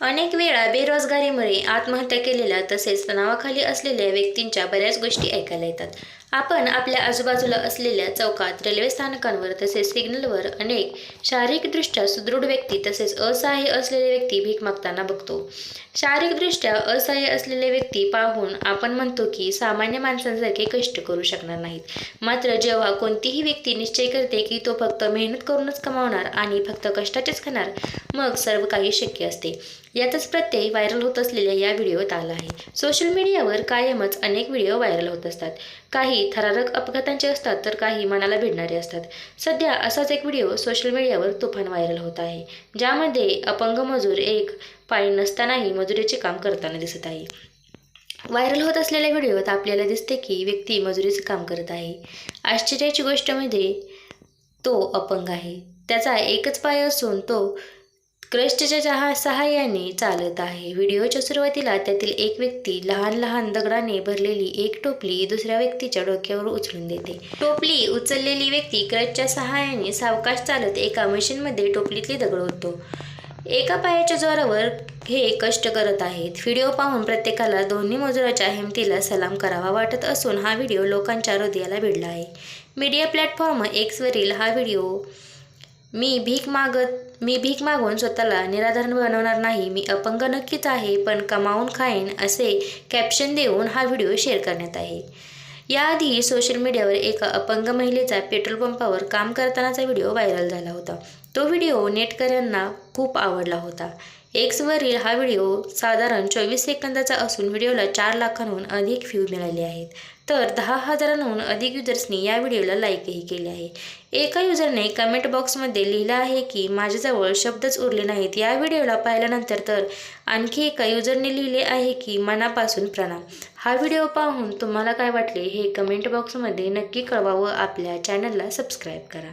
अनेक वेळा बेरोजगारीमुळे आत्महत्या केलेल्या तसेच तणावाखाली असलेल्या व्यक्तींच्या बऱ्याच गोष्टी ऐकायला येतात. आपण आपल्या आजूबाजूला असलेल्या चौकात रेल्वे स्थानकांवर तसेच सिग्नलवर अनेक शारीरिकदृष्ट्या सुदृढ व्यक्ती तसेच असहाय्य असलेले व्यक्ती भीक मागताना बघतो. शारीरिकदृष्ट्या असहाय्य असलेले व्यक्ती पाहून आपण म्हणतो की सामान्य माणसांसारखे कष्ट करू शकणार नाहीत. मात्र जेव्हा कोणतीही व्यक्ती निश्चय करते की तो फक्त मेहनत करूनच कमावणार आणि फक्त कष्टाचेच खाणार मग सर्व काही शक्य असते. यातच प्रत्यय व्हायरल होत असलेल्या या व्हिडिओत आला आहे. सोशल मीडियावर कायमच अनेक व्हिडिओ व्हायरल होत असतात. काही थरारक अपघातांचे असतात तर काही मनाला भिडणारे असतात. सध्या असाच एक व्हिडिओ सोशल मीडियावर तुफान व्हायरल होत आहे ज्यामध्ये अपंग मजूर एक पायी नसतानाही मजुरीचे काम करताना दिसत आहे. व्हायरल होत असलेल्या व्हिडिओत आपल्याला दिसते की व्यक्ती मजुरीचं काम करत आहे. आश्चर्याची गोष्ट म्हणजे तो अपंग आहे. त्याचा एकच पाय असून तो क्रेस्टच्या जहा सहाय्याने चालत आहे. व्हिडिओच्या सुरुवातीला त्यातील एक व्यक्ती लहान लहान दगडाने भरलेली एक टोपली दुसऱ्या व्यक्तीच्या डोक्यावर उचलून देते. टोपली उचललेली व्यक्ती क्रेस्टच्या सहाय्याने सावकाश चालत एका मशीनमध्ये टोपलीतले दगड होतो एका पायाच्या जोरावर हे कष्ट करत आहेत. व्हिडिओ पाहून प्रत्येकाला दोन्ही मजुराच्या हिमतीला सलाम करावा वाटत असून हा व्हिडिओ लोकांच्या हृदयाला भिडला आहे. मीडिया प्लॅटफॉर्म एक्सवरील हा व्हिडिओ मी भीक मागत मी भीक मागून स्वतःला निराधार बनवणार नाही. मी अपंग नक्कीच आहे पण कमावून खाईन असे कॅप्शन देऊन हा व्हिडिओ शेअर करण्यात आहे. याआधी सोशल मीडियावर एका अपंग महिलेचा पेट्रोल पंपावर काम करतानाचा व्हिडिओ व्हायरल झाला होता. तो व्हिडिओ नेटकऱ्यांना खूप आवडला होता. एक्सवरील हा व्हिडिओ साधारण चोवीस सेकंदाचा असून व्हिडिओला चार लाखांहून अधिक व्ह्यू मिळाले आहेत. तर दहा हजारांहून अधिक युजर्सनी या व्हिडिओला लाईकही केले आहे. एका युजरने कमेंट बॉक्समध्ये लिहिलं आहे की माझ्याजवळ शब्दच उरले नाहीत. या व्हिडिओला पाहिल्यानंतर तर आणखी एका युजरने लिहिले आहे की मनापासून प्रणाम. हा व्हिडिओ पाहून तुम्हाला काय वाटले हे कमेंट बॉक्समध्ये नक्की कळवा व आपल्या चॅनलला सबस्क्राईब करा.